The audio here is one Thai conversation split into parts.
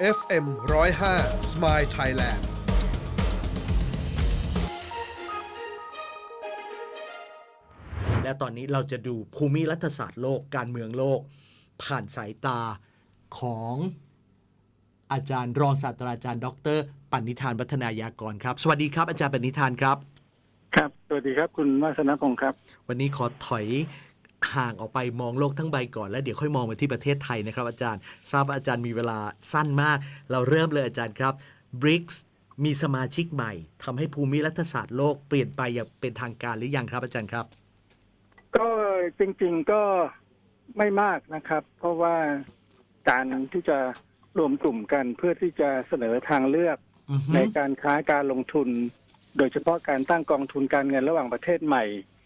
FM 105 Smile Thailand และตอนนี้เราจะดูภูมิรัฐศาสตร์โลกการเมืองโลก ผ่านสายตาของอาจารย์รองศาสตราจารย์ ดรปณิธานวัฒนายากรครับ สวัสดีครับอาจารย์ปณิธานครับ ครับ สวัสดีครับคุณวาสนพงศ์ครับ วันนี้ขอถอย ห่างออกไปมองโลกทั้งใบก่อน แล้วเดี๋ยวค่อยมองมาที่ประเทศไทยนะครับ อาจารย์ ทราบว่าอาจารย์มีเวลาสั้นมาก เราเริ่มเลยอาจารย์ครับ BRICS มีสมาชิกใหม่ทำให้ภูมิรัฐศาสตร์โลกเปลี่ยนไปอย่างเป็นทางการหรือยังครับอาจารย์ครับ ก็จริงๆก็ไม่มากนะครับ เพราะว่าการที่จะรวมกลุ่มกันเพื่อที่จะเสนอทางเลือกอือฮึในการค้าการลงทุน โดยเฉพาะการตั้งกองทุนการเงินระหว่างประเทศใหม่อ่า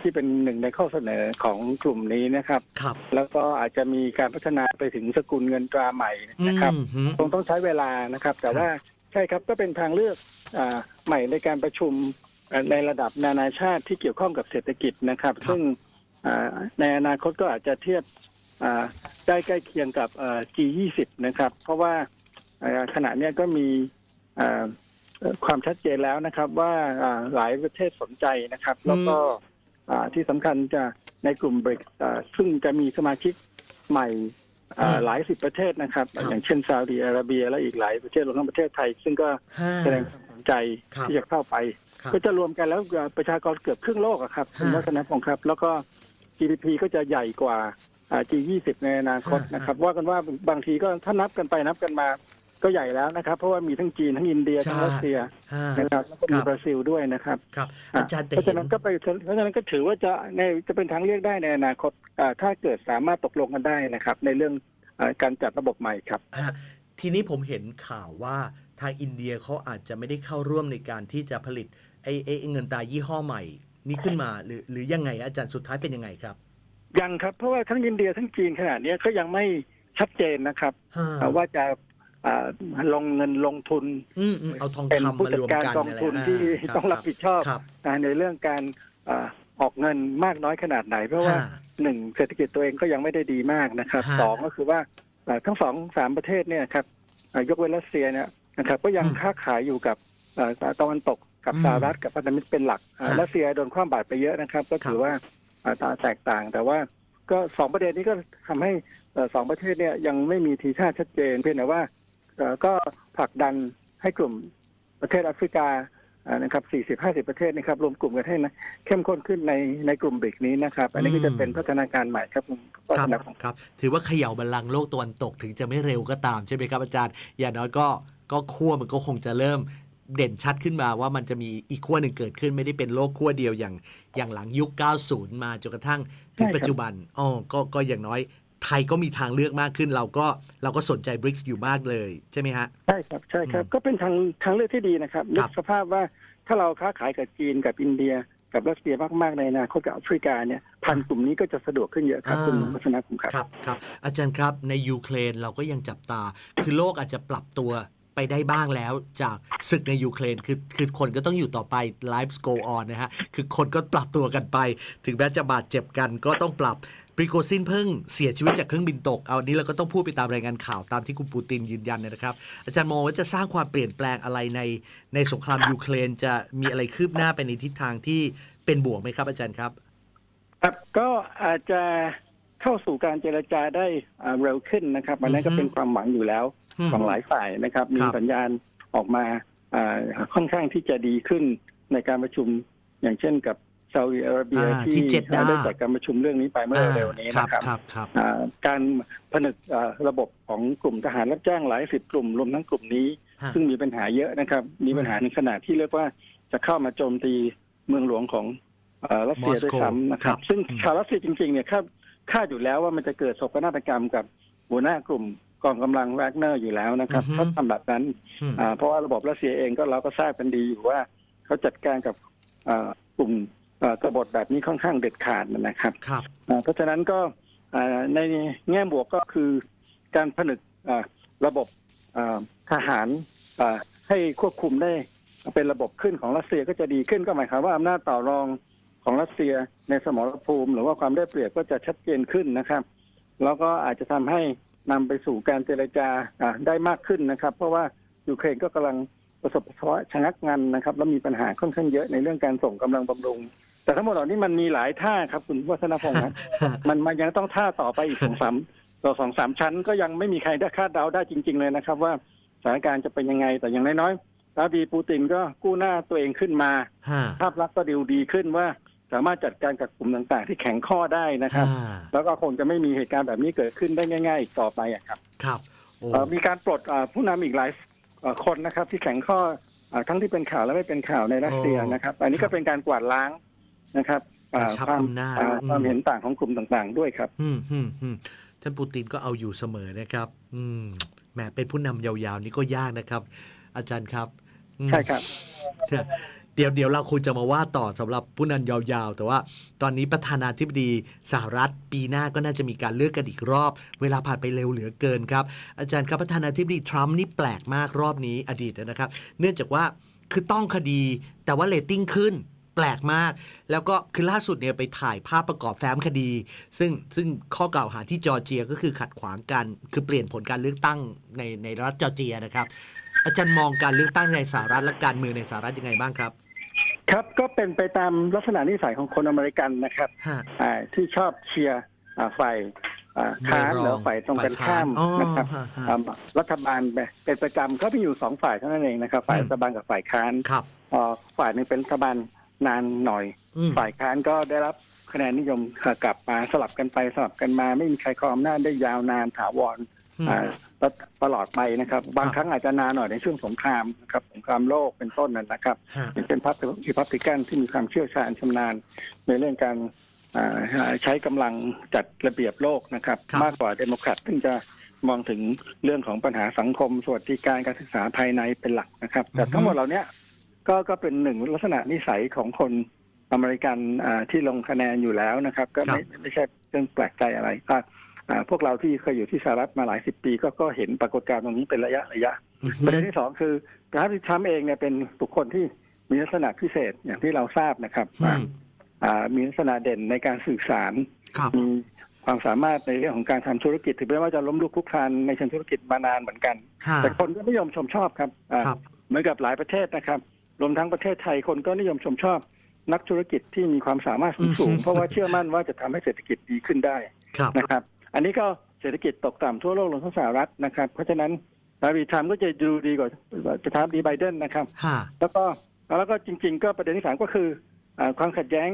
ที่เป็นหนึ่งในข้อเสนอของกลุ่มนี้นะครับ ครับ แล้วก็อาจจะมีการพัฒนาไปถึงสกุลเงินตราใหม่นะครับอืมฮึคงต้องใช้เวลานะครับ แต่ว่าใช่ครับก็เป็นทางเลือกอ่าใหม่ในการประชุมอ่าในระดับนานาชาติที่เกี่ยวข้องกับเศรษฐกิจนะครับ ซึ่งอ่าในอนาคตก็อาจจะเทียบอ่าได้ใกล้เคียงกับอ่า G20 นะครับ เพราะว่าอ่าขณะเนี้ยก็มีอ่า เอ่อความชัดเจนแล้วนะครับว่าอ่าหลายประเทศสนใจนะครับ แล้วก็อ่า ที่สำคัญจะในกลุ่มเบรกซึ่งจะมีสมาชิกใหม่อ่าหลายสิบประเทศนะครับ อย่างเช่นซาอุดิอาระเบีย และอีกหลายประเทศรวมทั้งประเทศไทย ซึ่งก็ห้าแสดงความสนใจครับที่จะเข้าไปครับก็จะรวมกันแล้วประชากรเกือบครึ่งโลกอะครับคุณฮะวัฒนพงศ์ครับ แล้วก็ GDP ก็จะใหญ่กว่าอ่า G20 ในอนาคตฮะนะครับ ว่ากันว่าบางทีก็ถ้านับกันไปนับกันมา ก็ใหญ่แล้วนะครับ เพราะว่ามีทั้งจีนทั้งอินเดียทั้งรัสเซียห้านะครับแล้วก็มีครับบราซิลด้วยนะครับครับอะอาจารย์แต่เพราะเห็ฉะนนั้นก็ไปเพราะฉะนั้นก็ถือว่าจะในจะเป็นทางเลือกได้ในอนาคตอ่าถ้าเกิดสามารถตกลงกันได้นะครับ ในเรื่องอ่าการจัดระบบใหม่ครับฮะทีนี้ผมเห็นข่าวว่าทางอินเดียเขาอาจจะไม่ได้เข้าร่วมในการที่จะผลิตไอ้ไอ้ไอ้เงินตรายี่ห้อใหม่นี้ขึ้นมาหรือหรือยังไงอาจารย์สุดท้ายเป็นยังไงครับ ยังครับเพราะว่าทั้งอินเดียทั้งจีนขนาดนี้ยก็ยังไม่ชัดเจนนะครับฮะอ่าว่าจะอ่า ลงเงินลงทุนอืมอืมเอาทองเป็นคำผู้มาจัรดวมการกันกองทุนนั่นแหละที่าต้องรับผิดชอบครับอ่าในเรื่องการอาออกเงินมากน้อยขนาดไหน เพราะว่าฮะหนึ่งเศรษฐกิจตัวเองก็ยังไม่ได้ดีมากนะครับฮะสองก็คือว่าอ่าทั้งสองสามประเทศเนี่ยครับอ่ายกเว้นรัสเซียเนี่ยนะครับก็ยังอืมค้าขายอยู่กับอ่าตะวันตกกับอืมสหรัฐกับพันธมิตรเป็นหลักอ่าฮะรัสเซียโดนคว่ำบาตรไปเยอะนะครับ ก็ถือว่าอ่าตาแตกต่างแต่ว่าก็สองประเด็นนี้ก็ทำให้เอ่อสองประเทศเนี่ยยังไม่มีทีท่าชัดเจน เพียงแต่ว่าเอ่อ ก็ผลักดันให้กลุ่มประเทศแอฟริกาอ่านะครับ 40 50 ประเทศนะครับ รวมกลุ่มกันให้นะเข้มข้นขึ้นในในกลุ่มเบรกนี้นะครับ อันนี้ก็จะเป็นพัฒนาการใหม่ครับคุณวัครัฒบนพงศ์ครับ ถือว่าเขย่าบัลลังก์โลกตะวันตกถึงจะไม่เร็วก็ตามใช่ไหมครับอาจารย์ อย่างน้อยก็ก็ขั้วมันก็คงจะเริ่มเด่นชัดขึ้นมาว่ามันจะมีอีกขั้วหนึ่งเกิดขึ้นไม่ได้เป็นโลกขั้วเดียวอย่างอย่างหลังยุค 90 มาจนกระทั่งถึงใช่ครับปัจจุบันอ๋อก็ก็อย่างน้อย ไทยก็มีทางเลือกมากขึ้น เราก็เราก็สนใจบริกส์อยู่มากเลยใช่ไหมฮะ ใช่ครับใช่ครับก็เป็นทางทางเลือกที่ดีนะครับนึครักบสภาพว่าถ้าเราค้าขายกับจีนกับอินเดียกับรัสเซียมากๆในอนาคตกับแอฟริกาเนี่ยพันกลุ่มนี้ก็จะสะดวกขึ้นเยอะครับคุณวัฒนพงศ์ครับครับครับอาจารย์ครับในยูเครนเราก็ยังจับตา คือโลกอาจจะปรับตัว ไปได้บ้างแล้วจากศึกในยูเครนคือคือคนก็ต้องอยู่ต่อไป life go on นะฮะ คือคนก็ปรับตัวกันไป ถึงแม้จะบาดเจ็บกันก็ต้องปรับปริโกซินเพิ่งเสียชีวิตจากเครื่องบินตก เอาอันนี้เราก็ต้องพูดไปตามรายงานข่าวตามที่คุณปูตินยืนยันเนยนะครับ อาจารย์มองว่าจะสร้างความเปลี่ยนแปลงอะไรในในสงครามยูเครนจะมีอะไรคืบหน้าไปในทิศทางที่เป็นบวกไหมครับอาจารย์ครับ ครับก็อาจจะเข้าสู่การเจรจาได้อ่าเร็วขึ้นนะครับอันนั้นก็อือฮึเป็นความหวังอยู่แล้วอืม ของหลายฝ่ายนะครับ มีครับสัญญาณออกมาอ่าค่อนข้างที่จะดีขึ้นในการประชุมอย่างเช่นกับซาอุดิอาระเบียอ่าที่ที่เจ็ดดาได้จัดการประชุมเรื่องนี้ไปเมื่อเร็วๆนี้ครับนะครับครับครับอ่าการผนึกอ่าระบบของกลุ่มทหารรับจ้างหลายสิบกลุ่มรวมทั้งกลุ่มนี้ฮะซึ่งมีปัญหาเยอะนะครับ มีปัญหาในขณะที่เรียกว่าจะเข้ามาโจมตีเมืองหลวงของเอ่อรัสเซียด้วยซ้ำนะครับ ซึ่งชาวรัสเซียจริงๆเนี่ยคาดคาดอยู่แล้วว่ามันจะเกิดโศกนาฏกรรมกับหัวหน้ากลุ่ม กองกำลังแวกเนอร์อยู่แล้วนะครับอือฮึเขาทำแบบนั้นอืมอ่าเพราะว่าระบบรัสเซียเองก็เราก็ทราบกันดีอยู่ว่าเขาจัดการกับอ่ากลุ่มอ่ากบฏแบบนี้ค่อนข้างเด็ดขาดนะครับครับอ่าเพราะฉะนั้นก็อ่าในแง่บวกก็คือการผนึกอ่าระบบอ่าทหารอ่าให้ควบคุมได้เป็นระบบขึ้นของรัสเซียก็จะดีขึ้นก็หมายความว่าอำนาจต่อรองของรัสเซียในสมรภูมิ หรือว่าความได้เปรียบก็จะชัดเจนขึ้นนะครับ แล้วก็อาจจะทำให้ นำไปสู่การเจรจาอ่าได้มากขึ้นนะครับ เพราะว่ายูเครนก็กำลังประสบภาวะชะงักงันนะครับ แล้วมีปัญหาค่อนข้างเยอะในเรื่องการส่งกำลังบำรุง แต่ทั้งหมดเหล่านี้มันมีหลายท่าครับคุณวัฒนพงศ์ครับมันมันยังต้องท่าต่อไปอีกสองสามต่อสองสามชั้น ก็ยังไม่มีใครได้คาดเดาได้จริง ๆ เลยนะครับ ว่าสถานการณ์จะเป็นยังไงแต่อย่างน้อยๆราดีปูตินก็กู้หน้าตัวเองขึ้นมาฮะภาพลักษณ์ก็ดีดีขึ้นว่า สามารถจัดการกับกลุ่มต่างๆ ที่แข็งข้อได้นะครับฮะแล้วก็คงจะไม่มีเหตุการณ์แบบนี้เกิดขึ้นได้ง่าย ๆ อีกต่อไปอะครับครับโอ้เอ่อมีการปลดอ่าผู้นำอีกหลายเอ่อคนนะครับ ที่แข็งข้ออ่าทั้งที่เป็นข่าวและไม่เป็นข่าวในรัสเซียนะครับ อันนี้ก็เป็นการกวาดล้างนะครับอ่ากระชับความอำนาจอ่าอืมความเห็นต่างของกลุ่มต่างๆ ด้วยครับ อืมอืมอืมท่านปูตินก็เอาอยู่เสมอนะครับ อืมแหมเป็นผู้นำยาวๆ นี่ก็ยากนะครับ อาจารย์ครับอืม ใช่ครับ เดี๋ยวเดี๋ยวเราคงจะมาว่าต่อสำหรับผู้นำยาวๆ แต่ว่าตอนนี้ประธานาธิบดีสหรัฐปีหน้าก็น่าจะมีการเลือกกันอีกรอบ เวลาผ่านไปเร็วเหลือเกินครับ อาจารย์ครับประธานาธิบดีทรัมป์นี่แปลกมากรอบนี้อดีตนะครับ เนื่องจากว่าคือต้องคดีแต่ว่าเรตติ้งขึ้นแปลกมาก แล้วก็คือล่าสุดเนี่ยไปถ่ายภาพประกอบแฟ้มคดี ซึ่งซึ่งข้อกล่าวหาที่จอร์เจียก็คือขัดขวางกันคือเปลี่ยนผลการเลือกตั้งในในรัฐจอร์เจียนะครับ อาจารย์มองการเลือกตั้งในสหรัฐและการเมืองในสหรัฐยังไงบ้างครับ ครับก็เป็นไปตามลักษณะนิสัยของคนอเมริกันนะครับฮะอ่าที่ชอบเชียร์อ่าฝ่ายอ่าค้านไม่รอหรือฝ่ายตรงกันข้ามฝ่ายค้านอ๋อนะครับฮะฮะอ่ารัฐบาลเป็นประจำก็มีอยู่สองฝ่ายเท่านั้นเองนะครับ ฝ่ายอืมรัฐบาลกับฝ่ายค้านครับพอฝ่ายหนึ่งเป็นรัฐบาลนานหน่อยอืมฝ่ายค้านก็ได้รับคะแนนนิยมกลับมาสลับกันไปสลับกันมา ไม่มีใครครองอำนาจได้ยาวนานถาวรอืมอ่า ตลอดไปนะครับ บางครับครั้งอาจจะนานหน่อยในช่วงสงครามนะครับสงครามโลกเป็นต้นนั้นนะครับฮะเป็นพรรครีพับลิกันที่มีความเชี่ยวชาญชำนาญในเรื่องการอ่าใช้กำลังจัดระเบียบโลกนะครับครับ มากกว่าเดโมแครตซึ่งจะมองถึงเรื่องของปัญหาสังคม สวัสดิการการศึกษาภายในเป็นหลักนะครับ แต่ทั้งหมดเหล่านี้ก็ก็เป็นหนึ่งลักษณะนิสัยของคนอเมริกันอ่าที่ลงคะแนนอยู่แล้วนะครับ ก็ไม่ไม่ใช่เรื่องแปลกใจอะไรอ่าอ่า พวกเราที่เคยอยู่ที่สหรัฐมาหลายสิบปี ก็ก็เห็นปรากฏการณ์ตรงนี้เป็นระยะระยะอืมประเด็นที่สองคือประธานาธิบดีทรัมป์เองเนี่ยเป็นบุคคลที่มีลักษณะพิเศษอย่างที่เราทราบนะครับอืมอ่ามีลักษณะเด่นในการสื่อสารครับมีความสามารถในเรื่องของการทำธุรกิจ ถึงแม้ว่าจะล้มลุกคลุกคลานในเชิงธุรกิจมานานเหมือนกันฮะแต่คนก็นิยมชมชอบครับอ่าครับเหมือนกับหลายประเทศนะครับ รวมทั้งประเทศไทยคนก็นิยมชมชอบ นักธุรกิจที่มีความสามารถสูงๆเพราะว่าเชื่อมั่นว่าจะทำให้เศรษฐกิจดีขึ้นได้ครับนะครับ อันนี้ก็เศรษฐกิจตกต่ำทั่วโลกรวมทั้งสหรัฐนะครับ เพราะฉะนั้นประธานาธิบดีทรัมป์ก็จะดูดีกว่าประธานาธิบดีไบเดนนะครับฮะแล้วก็แล้วก็จริง ๆ ก็ประเด็นที่สามก็คืออาความขัดแย้ง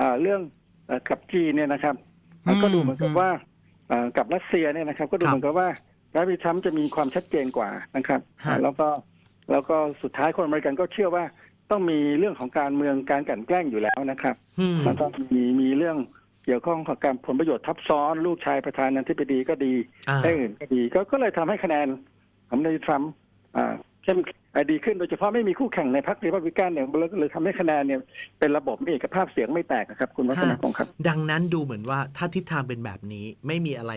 อ่าเรื่องเอ่อกับจีนเนี่ยนะครับมันก็ดูเหมือนกับว่าอ่ากับรัสเซียเนี่ยนะครับ ก็ดูเหมือนกับว่ารัฐบาลทรัมป์จะมีความชัดเจนกว่านะครับฮะแล้วก็แล้วก็สุดท้ายคนอเมริกันก็เชื่อว่าต้องมีเรื่องของการเมืองการกลั่นแกล้งอยู่แล้วนะครับอืมแล้วก็มีมีเรื่อง เกี่ยวข้องกับการผลประโยชน์ทับซ้อนลูกชายประธานาธิบดีก็ดีอ่าได้อื่นก็ดีก็ก็เลยทำให้คะแนนของนายทรัมป์อ่าเข้มอ่าดีขึ้นโดยเฉพาะไม่มีคู่แข่งในพรรครีพับลิกันเนี่ยเลยเลยทำให้คะแนนเนี่ยเป็นระบบมีเอกภาพเสียงไม่แตกนะครับ คุณวัฒนาพงศ์ครับ ดังนั้นดูเหมือนว่าถ้าทิศทางเป็นแบบนี้ไม่มีอะไร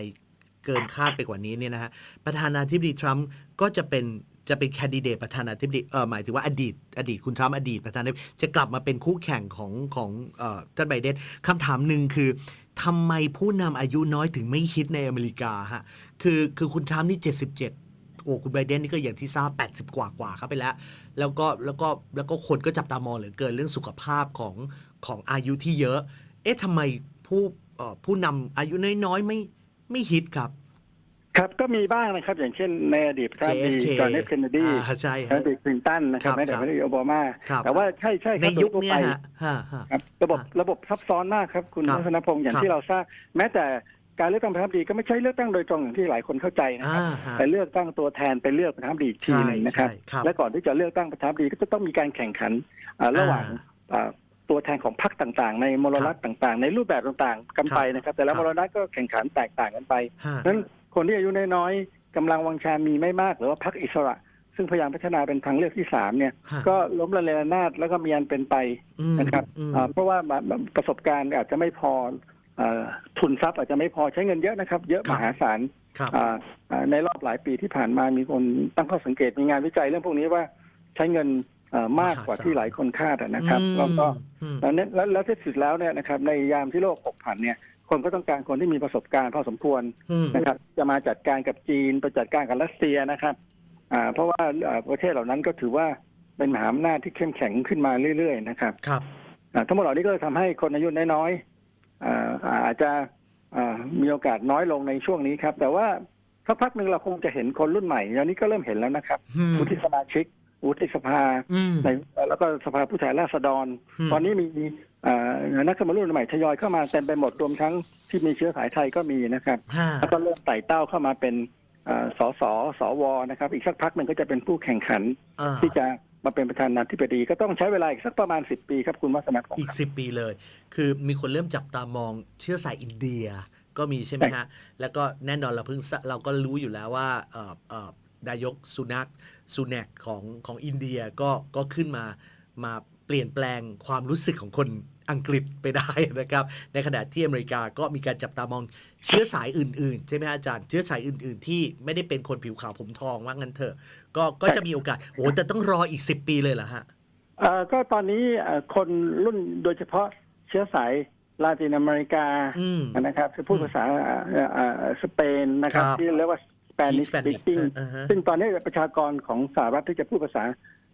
เกินคาดไปกว่านี้เนี่ยนะฮะประธานาธิบดีทรัมป์ก็จะเป็น จะเป็นแคนดิเดตประธานาธิบดีเออหมายถึงว่าอดีต อดีตคุณทรัมป์อดีตประธานาธิบดีจะกลับมาเป็นคู่แข่งของของเอ่อท่านไบเดนคำถามหนึ่งคือทำไมผู้นำอายุน้อยถึงไม่ฮิตในอเมริกาฮะคือคือคุณทรัมป์นี่ 77โอ้คุณไบเดนนี่ก็อย่างที่ทราบ 80 กว่ากว่าเข้าไปแล้ว แล้วก็แล้วก็แล้วก็คนก็จับตามองเหลือเกินเรื่องสุขภาพของของอายุที่เยอะ เอ๊ะทำไมผู้ผู้นำอายุน้อยๆ ไม่ไม่ฮิตครับ ครับก็มีบ้างนะครับ อย่างเช่นในอดีตประธานาธิบดี JFK จอห์นเอฟเคนเนดีอ่าใช่อฮะดีตคลินตันนะครับครับแม้แต่ครับไม่ได้โอบามาครับแต่ว่าใช่ใช่คในรับยุคโดทั่วเนี้ยไปฮะฮะฮะครับระบบฮะระบบซับซ้อนมากครับ คุณครับวัฒนพงศ์อย่างครับที่เราทราบแม้แต่การเลือกตั้งประธานาธิบดีก็ไม่ใช่เลือกตั้งโดยตรงอย่างที่หลายคนเข้าใจนะครับอ่าฮะแต่เลือกตั้งตัวแทนไปเลือกประธานาธิบดีอีกทีหนึ่งนะครับใช่ใช่ครับ และก่อนที่จะเลือกตั้งประธานาธิบดีก็จะต้องมีการแข่งขันอ่าระหว่างอ่าตัวแทนของพรรคต่างๆ ในมลรัฐต่างๆ ในรูปแบบต่างๆ กันไปนะครับ แต่ละครับมลรัฐก็แข่งขันแตกต่างกันไปฮะเพราะฉะนั้น คนที่อายุน้อยๆกำลังวังชามีไม่มาก หรือว่าพรรคอิสระ ซึ่งพยายามพัฒนาเป็นทางเลือกที่สามเนี่ย ฮะก็ล้มละเลระนาดแล้วก็มีอันเป็นไปอืมนะครับอืม อ่าเพราะว่าประสบการณ์อาจจะไม่พอเอ่อทุนทรัพย์อาจจะไม่พอใช้เงินเยอะนะครับ เยอะครัมบ หาศาล ครับ อ่าอ่าในรอบหลายปีที่ผ่านมามีคนตั้งข้อสังเกตมีงานวิจัยเรื่องพวกนี้ว่าใช้เงินเอ่อมากกว่าที่หลายคนคาดอะนะครับอืมแล้วก็อืมแล้วเนี่ยแล้วแล้วที่สุดแล้วเนี่ยนะครับในยามที่โลกผกผันเนี่ย คนก็ต้องการคนที่มีประสบการณ์พอสมควรอืมนะครับ จะมาจัดการกับจีนไปจัดการกับรัสเซียนะครับ อ่า เพราะว่าเอ่อประเทศเหล่านั้นก็ถือว่าเป็นมหาอำนาจที่เข้มแข็งขึ้นมาเรื่อย ๆ นะครับ ครับอ่าทั้งหมดเหล่านี้ก็เลยทำให้คนอายุน้อยๆอ่าอาจจะอ่ามีโอกาสน้อยลงในช่วงนี้ครับ แต่ว่าสักพักหนึ่งเราคงจะเห็นคนรุ่นใหม่อันนี้ก็เริ่มเห็นแล้วนะครับอืมวุฒิสมาชิก วุฒิสภาอืมในแล้วก็สภาผู้แทนราษฎรอืมตอนนี้มีอ่านักการเมืองรุ่นใหม่ทยอยเข้ามาเต็มไปหมดรวมทั้งที่มีเชื้อสายไทยก็มีนะครับห้าแล้วก็เริ่มไต่เต้าเข้ามาเป็นอ่าสสสวนะครับ อีกสักพักหนึ่งก็จะเป็นผู้แข่งขันอ่าที่จะมาเป็นประธานาธิบดีก็ต้องใช้เวลาอีกสักประมาณสิบปีครับคุณวัฒนาพงศ์อีกครับสิบปีเลย คือมีคนเริ่มจับตามองเชื้อสายอินเดียก็มีใช่ไหมฮะ แล้วก็แน่นอนเราเพิ่งทราเราก็รู้อยู่แล้วว่าเอ่อเอ่อ นายกสุนักสุนักของของอินเดียก็ก็ขึ้นมามาเปลี่ยนแปลงความรู้สึกของคนอังกฤษไปได้นะครับ ในขณะที่อเมริกาก็มีการจับตามองเชื้อสายอื่นๆ ใช่ไหมฮะอาจารย์ เชื้อสายอื่น ๆ ที่ไม่ได้เป็นคนผิวขาวผมทองว่างั้นเถอะ ก็ก็จะมีโอกาสโอ้แต่ต้องรออีก10ปีเลยเหรอฮะเอ่อก็ตอนนี้เอ่อคนรุ่นโดยเฉพาะเชื้อสายลาตินอเมริกาอืมนะครับจะพูดภาษาเอ่อเอ่อสเปนนะครับครับ ที่เรียกว่า Spanish Spanish speaking อ่าฮะ ซึ่งตอนนี้ประชากรของสหรัฐที่จะพูดภาษา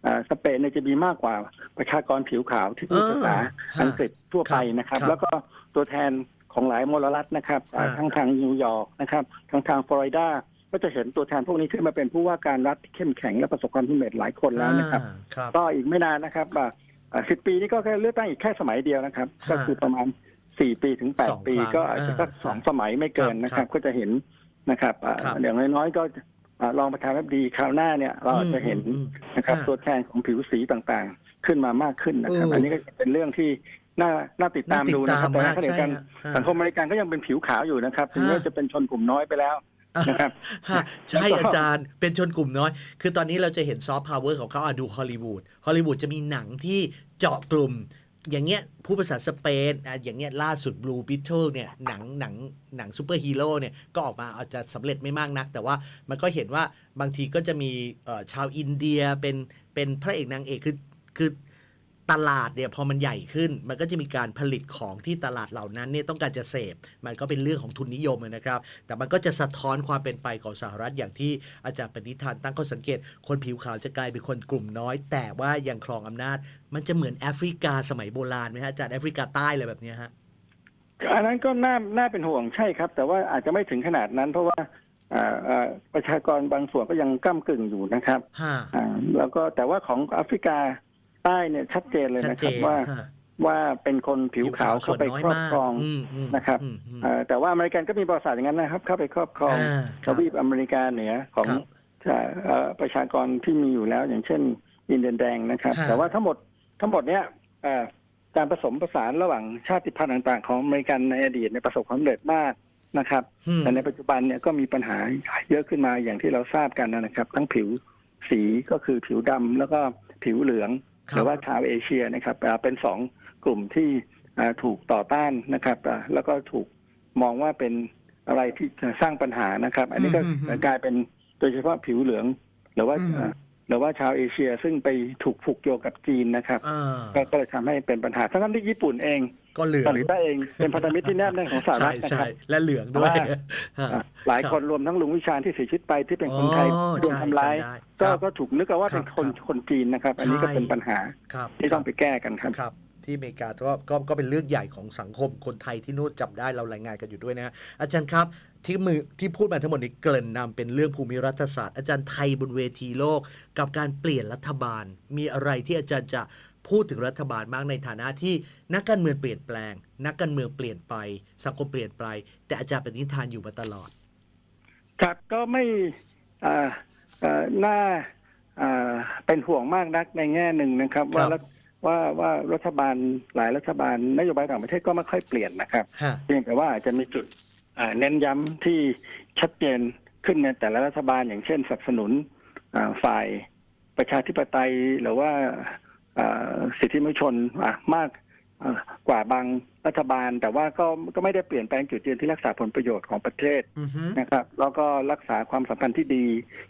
เอ่อสเปนเนี่ยจะมีมากกว่าประชากรผิวขาวที่พูดภาษาอ่าอังกฤษทั่วไปนะครับ ครับแล้วก็ตัวแทนของหลายมลรัฐนะครับอ่าอ่าทั้งทางนิวยอร์กนะครับทั้งทางฟลอริดาก็จะเห็นตัวแทนพวกนี้ขึ้นมาเป็นผู้ว่าการรัฐที่เข้มแข็งและประสบความสำเร็จหลายคนแล้วนะครับ อ่าครับ ก็อีกไม่นานนะครับสิบปีนี้ก็แค่เลือกตั้งอีกแค่สมัยเดียวนะครับ ฮะก็คือประมาณสี่ปีถึงแปสดองปี ครั้งก็อาจจะสักอ่าสองสมัยไม่เกินนะคครัรับบ ก็จะเห็น นะครับอ่าครับอย่างน้อยๆก็อ่ารองประธานาธิบดีคราวหน้าเนี่ยเราอาจจะเห็นอืมนะครับฮะตัวแทนของผิวสีต่างๆ ขึ้นมามากขึ้นนะครับเอออัอันนี้ก็เป็นเรื่องที่น่าน่าติดตามน่าติดดูนะครับตามแต่มากขณะเดียวกันใช่ฮะสังคมอเมริกันก็ยังเป็นผิวขาวอยู่นะครับถึงแม้ฮะจะเป็นชนกลุ่มน้อยไปแล้วนะครับฮะใช่อาจารย์เป็นชนกลุ่มน้อย คือตอนนี้เราจะเห็นซอฟต์พาวเวอร์ของเขาอะดูฮอลลีวูดฮอลลีวูดจะมีหนังที่เจาะกลุ่ม อย่างเงี้ยผู้ภาษาสเปนอะอย่างเงี้ยล่าสุด Blue Beetle เนี่ยหนังหนังหนังซูเปอร์ฮีโร่เนี่ยก็ออกมาอาจจะสำเร็จไม่มากนัก แต่ว่ามันก็เห็นว่าบางทีก็จะมีเอ่อชาวอินเดียเป็นเป็นพระเอกนางเอกคือคือ ตลาดเนี่ยพอมันใหญ่ขึ้น มันก็จะมีการผลิตของที่ตลาดเหล่านั้นเนี่ยต้องการจะเสพ มันก็เป็นเรื่องของทุนนิยมนะครับ แต่มันก็จะสะท้อนความเป็นไปของสหรัฐอย่างที่อาจารย์ปณิธานตั้งข้อสังเกต คนผิวขาวจะกลายเป็นคนกลุ่มน้อย แต่ว่ายังครองอำนาจ มันจะเหมือนแอฟริกาสมัยโบราณไหมฮะอาจารย์แอฟริกาใต้อะไรแบบเนี้ยฮะอันนั้นก็น่าน่าเป็นห่วงใช่ครับ แต่ว่าอาจจะไม่ถึงขนาดนั้น เพราะว่าอ่าอ่าประชากรบางส่วนก็ยังก้ากึ่งอยู่นะครับฮะอ่าแล้วก็แต่ว่าของแอฟริกา ใต้เนี่ยชัดเจนเลยชัดนะคเจรับนว่าฮะว่าเป็นคนผิวขาวเข้าไปส่วนน้อยครอบมากครองอืมอืมนะครับอืมอืมอ่าแต่ว่าอเมริกันก็มีประวัติศาสตร์อย่างนั้นนะครับ เข้าไปครอบครองอ่าคทรับวีปอเมริกาเหนือของครับอ่าเอ่อประชากรที่มีอยู่แล้ว อย่างเช่นอินเดียนแดงนะครับฮะแต่ว่าทั้งหมดทั้งหมดเนี้ยเอ่อการผสมผสานระหว่างชาติพันธุ์ต่าง ๆ ของอเมริกันในอดีตในยประสบความสำเร็จมากนะครับอืมแต่ในปัจจุบันเนี่ยก็มีปัญหาเยอะขึ้นมาอย่างที่เราทราบกันนะครับ ทั้งผิวสีก็คือผิวดำแล้วก็ผิวเหลืองครับ หรือว่าชาวเอเชียนะครับอ่าเป็นสองกลุ่มที่อ่าถูกต่อต้านนะครับอ่าแล้วก็ถูกมองว่าเป็นอะไรที่จะสร้างปัญหานะครับ อันนี้ก็อืมอืมกลายเป็นโดยเฉพาะผิวเหลือง หรือว่าอืมอ่า หรือว่าชาวเอเชียซึ่งไปถูกผูกโยงกับจีนนะครับ อ่าก็ก็เลยทำให้เป็นปัญหาทั้งๆที่ญี่ปุ่นเองก็เหลืองเกาหลีใต้เองเป็นพันธมิตรที่แนบแน่นของสหรัใช่ฐนะใช่ครับ และเหลืองด้วยว่าฮะอ่าหลายคนรวมทั้งลุงวิชาญที่เสียชีวิตไปที่เป็นคนไทยอ๋อโดนใช่ทำร้ายจำได้ก็ครับก็ถูกนึกว่าเป็นคนครับคนจีนนะครับ อันนี้ก็ใช่ เป็นปัญหาครับ ที่ต้องไปแก้กันครับ ครับที่อเมริกาก็ก็ก็เป็นเรื่องใหญ่ของสังคมคนไทยที่นู่นจับได้เรารายงานกันอยู่ด้วยนะฮะอาจารย์ครับ ที่มือที่พูดมาทั้งหมดนี้เกริ่นนำเป็นเรื่องภูมิรัฐศาสตร์ อาจารย์ไทยบนเวทีโลก กับการเปลี่ยนรัฐบาล มีอะไรที่อาจารย์จะพูดถึงรัฐบาลมากในฐานะที่นักการเมืองเปลี่ยนแปลง นักการเมืองเปลี่ยนไป สังคมเปลี่ยนไป แต่อาจารย์เป็นนิทานอยู่มาตลอด ครับก็ไม่อ่าเอ่อน่าอ่าเป็นห่วงมากนักในแง่หนึ่งนะครับครัว่าบรัฐว่าว่ารัฐบาลหลายรัฐบาลนโยบายต่างประเทศก็ไม่ค่อยเปลี่ยนนะครับฮะเพียงแต่ว่าอาจจะมีจุดอ่า เน้นย้ำที่ชัดเจนขึ้นในแต่ละรัฐบาล อย่างเช่นสนับสนุนอ่าฝ่ายประชาธิปไตยหรือว่าอ่าสิทธิมนุษยชนอะมากอ่ากว่าบางรัฐบาล แต่ว่าก็ก็ไม่ได้เปลี่ยนแปลงจุดยืนที่รักษาผลประโยชน์ของประเทศอือฮึนะครับ แล้วก็รักษาความสัมพันธ์ที่ดี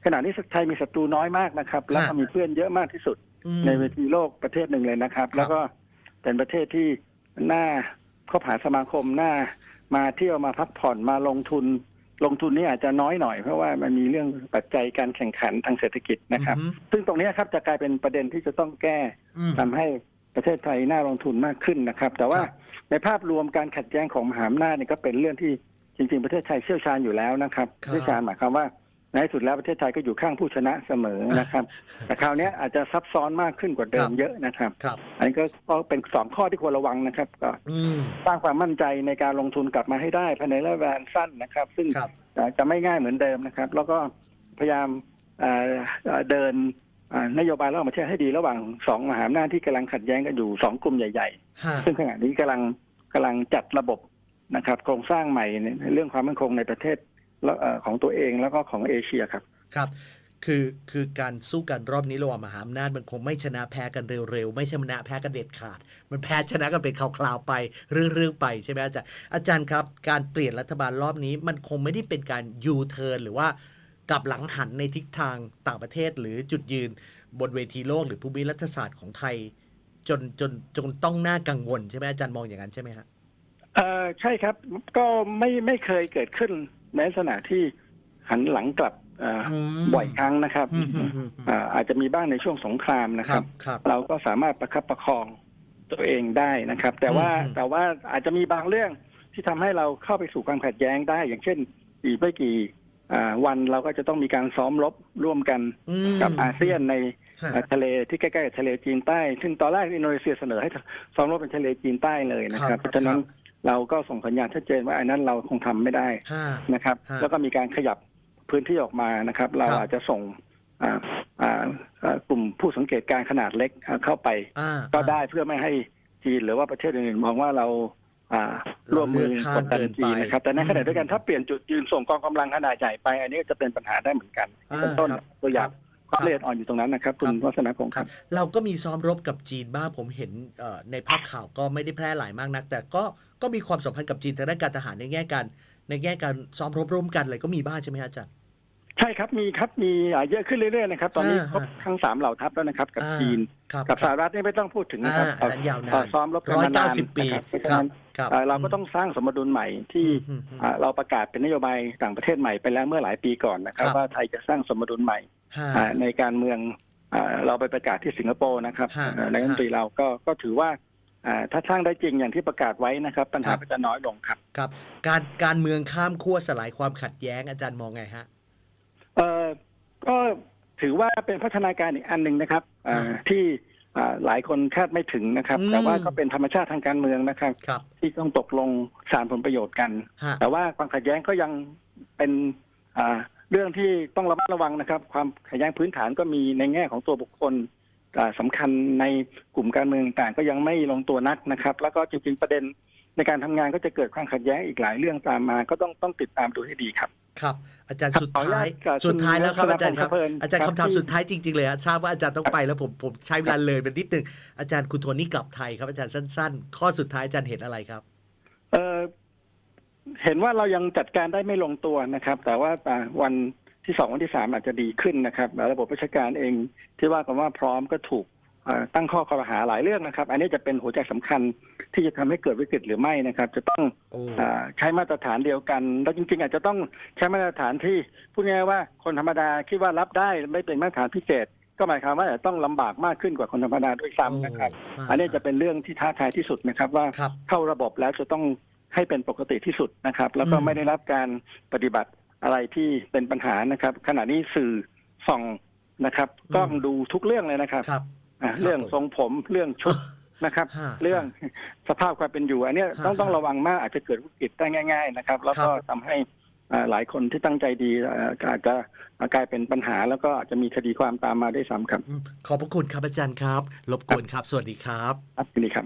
ขณะนี้ไทยมีศัตรูน้อยมากนะครับ แล้วก็มีเพื่อนเยอะมากที่สุดอืมในเวทีโลกประเทศหนึ่งเลยนะครับครับแล้วก็เป็นประเทศที่น่าเข้าหาสมาคมน่า มาเที่ยวมาพักผ่อนมาลงทุน ลงทุนนี่อาจจะน้อยหน่อยเพราะว่ามันมีเรื่องปัจจัยการแข่งขันทางเศรษฐกิจนะครับอือฮึซึ่งตรงนี้ครับจะกลายเป็นประเด็นที่จะต้องแก้อืมทำให้ประเทศไทยน่าลงทุนมากขึ้นนะครับ แต่ว่าครับในภาพรวมการขัดแย้งของมหาอำนาจเนี่ยก็เป็นเรื่องที่จริง ๆ ประเทศไทยเชี่ยวชาญอยู่แล้วนะครับครับเชี่ยวชาญหมายความว่า ในที่สุดแล้วประเทศไทยก็อยู่ข้างผู้ชนะเสมอนะครับ แต่คราวเนี้ยอาจจะซับซ้อนมากขึ้นกว่าเดิมเยอะนะครับ ครับอันนี้ก็ก็เป็นสองข้อที่ควรระวังนะครับ ก็อืม สร้างความมั่นใจในการลงทุนกลับมาให้ได้ภายในระยะเวลาสั้นนะครับ ซึ่งครับ เอ่อจะไม่ง่ายเหมือนเดิมนะครับ แล้วก็พยายามเอ่อเอ่อเดินเอ่อนโยบายระหว่างประเทศให้ดีระหว่างสองมหาอำนาจที่กำลังขัดแย้งกันอยู่สองกลุ่มใหญ่ฮะๆซึ่งขณะนี้กำลังกำลังจัดระบบนะครับ โครงสร้างใหม่ในเรื่องความมั่นคงในประเทศ แล้วเอ่อของตัวเองแล้วก็ของเอเชียครับครับ คือคือการสู้กันรอบนี้ระหว่างมหาอำนาจมันคงไม่ชนะแพ้กันเร็วๆ ไม่ชนะแพ้กันเด็ดขาด มันแพ้ชนะกันเป็นคราวๆไปเรื่องๆไปใช่ไหมอาจารย์อาจารย์ครับการเปลี่ยนรัฐบาลรอบนี้มันคงไม่ได้เป็นการยูเทิร์นหรือว่ากลับหลังหันในทิศทางต่างประเทศหรือจุดยืนบนเวทีโลกหรือภูมิรัฐศาสตร์ของไทย จนจนจนต้องน่ากังวลใช่ไหมอาจารย์มองอย่างนั้นใช่ไหมฮะเอ่อใช่ครับก็ไม่ไม่เคยเกิดขึ้น ในลักษณะที่หันหลังกลับเอ่ออมบ่อยครั้งนะครับอืมอืมอืมอ่าอาจจะมีบ้างในช่วงสงครามนะคครัรับบครับ เราก็สามารถประคับประคองตัวเองได้นะครับ แต่ว่าอืมแต่ว่าอาจจะมีบางเรื่องที่ทำให้เราเข้าไปสู่ความขัดแย้งได้ อย่างเช่น อีกไม่กี่อ่าวันเราก็จะต้องมีการซ้อมรบร่วมกันอืมกับอาเซียนในฮะเอ่อทะเลที่ใกล้ๆกับทะเลจีนใต้ ซึ่งตอนแรกอินโดนีเซียเสนอให้ซ้อมรบเป็นทะเลจีนใต้เลยนะคครัรับบเพราะฉะนั้นครับ เราก็ส่งสัญญาณชัดเจนว่าอันนั้นเราคงทำไม่ได้ห้านะครับฮะแล้วก็มีการขยับพื้นที่ออกมานะครับ เราครับอาจจะส่งอ่าอ่าอ่ากลุ่มผู้สังเกตการณ์ขนาดเล็กอ่าเข้าไปอ่าก็ได้เพื่อไม่ให้จีนหรือว่าประเทศอื่นๆมองว่าเราอ่าเราร่วมมือเลือกข้างกดดันเกินไปจีนนะครับ แต่ในขณะเดียวกันอืมถ้าเปลี่ยนจุดยืนส่งกองกำลังขนาดใหญ่ไป อันนี้ก็จะเป็นปัญหาได้เหมือนกันอ่าเป็นต้นครับตัวอย่าง ครับความละเอียดอ่อนอยู่ตรงนั้นนะครับคุณครับวัฒนพงศ์คครัรับบเราก็มีซ้อมรบกับจีนบ้างผมเห็นเอ่อในภาพข่าวก็ไม่ได้แพร่หลายมากนัก แต่ก็ก็มีความสัมพันธ์กับจีนทางด้านการทหารในแง่การ ในแง่การซ้อมรบร่วมกันอะไรก็มีบ้างใช่ไหมฮะอาจารย์ใช่ครับมีครับมีอ่าเยอะขึ้นเรื่อยๆนะครับตอนนี้อ่าครบทั้งสามเหล่าทัพแล้วนะครับ กับอ่าจีนครับกับสหรัฐนี่ไม่ต้องพูดถึงนะครับอ่าอันนั้นยาวนานเอ่อซ้อมรบกันร้อยมาเก้านานสิบปีนะครับเพราะฉะครับนั้นครับเอ่อเราก็ต้องสร้างสมดุลใหม่ที่อืมอืมอ่าเราประกาศเป็นนโยบายต่างประเทศใหม่ไปแล้วเมื่อหลายปีก่อนนะครับครับว่าไทยจะสร้างสมดุลใหม่ห้าอ่า ในการเมืองอ่าเราไปประกาศที่สิงคโปร์นะครับฮะอ่านายกรัฐมนตรีเราก็ก็ถือว่าอ่าถ้าสร้างได้จริงอย่างที่ประกาศไว้นะครับ ปัญหาครับก็จะน้อยลงครับครับ การการเมืองข้ามขั้วสลายความขัดแย้งอาจารย์มองไงฮะเอ่อก็ถือว่าเป็นพัฒนาการอีกอันหนึ่งนะครับอ่าฮะที่อ่าหลายคนคาดไม่ถึงนะครับอืมแต่ว่าก็เป็นธรรมชาติทางการเมืองนะครับครับที่ต้องตกลงสารผลประโยชน์กันฮะแต่ว่าความขัดแย้งก็ยังเป็นอ่า เรื่องที่ต้องระมัดระวังนะครับ ความขัดแย้งพื้นฐานก็มีในแง่ของตัวบุคคลอ่าสำคัญในกลุ่มการเมืองต่างก็ยังไม่ลงตัวนักนะครับ แล้วก็จริงๆประเด็นในการทำงานก็จะเกิดความขัดแย้งอีกหลายเรื่องตามมา ก็ต้องต้องติดตามดูให้ดีครับครับ อาจารย์ครับสุดขออนุญาท้าตยกับสุดท้ายแล้วครับคุณอาจารย์ครับรัตนพงษ์เพลินอาจารย์ครับคำถามที่สุดท้ายจริงๆเลยฮะทราบว่าอาจารย์ต้องไปแล้วผมผมใช้เวลาเลยไปนิดนึงอาจารย์คุณโทนี่กลับไทยครับอาจารย์สั้น ๆ ข้อสุดท้ายอาจารย์เห็นอะไรครับ เออ เห็นว่าเรายังจัดการได้ไม่ลงตัวนะครับ แต่ว่าอ่าวันที่สองวันที่สามอาจจะดีขึ้นนะครับแล้วระบบราชการเองที่ว่ากันว่าพร้อมก็ถูกอ่าตั้งข้อคอรหาหลายเรื่องนะครับ อันนี้จะเป็นหัวใจสำคัญที่จะทำให้เกิดวิกฤตหรือไม่นะครับ จะต้องโอ้อ่าใช้มาตรฐานเดียวกัน แล้วจริง ๆ อาจจะต้องใช้มาตรฐานที่พูดง่ายๆว่าคนธรรมดาคิดว่ารับได้ไม่เป็นมาตรฐานพิเศษ ก็หมายความว่าอาจจะต้องลำบากมากขึ้นกว่าคนธรรมดาด้วยซ้ำนะครับโอันนี้จะเป็นเรื่องที่ท้าทายที่สุดนะครับ ว่าครับเข้าระบบแล้วจะต้อง ให้เป็นปกติที่สุดนะครับ แล้วก็อืมไม่ได้รับการปฏิบัติอะไรที่เป็นปัญหานะครับ ขณะนี้สื่อส่องนะครับกล้องดูทุกเรื่องเลยนะครับครับอะครับเรื่องทรงผมเรื่องชุดนะครับฮะเรื่องสภาพความเป็นอยู่ อันเนี้ยฮะต้องต้องระวังมากอาจจะเกิดวิกฤตได้ง่าย ๆ นะครับ แล้วก็ครับทำให้อ่าหลายคนที่ตั้งใจดีอ่าอาจจะกลายเป็นปัญหา แล้วก็อาจจะมีคดีความตามมาได้วยซ้ำครับอืมขอบพระคุณครับอาจารย์ครับรบกวนครับ สวัสดีครับครับยินดีครับ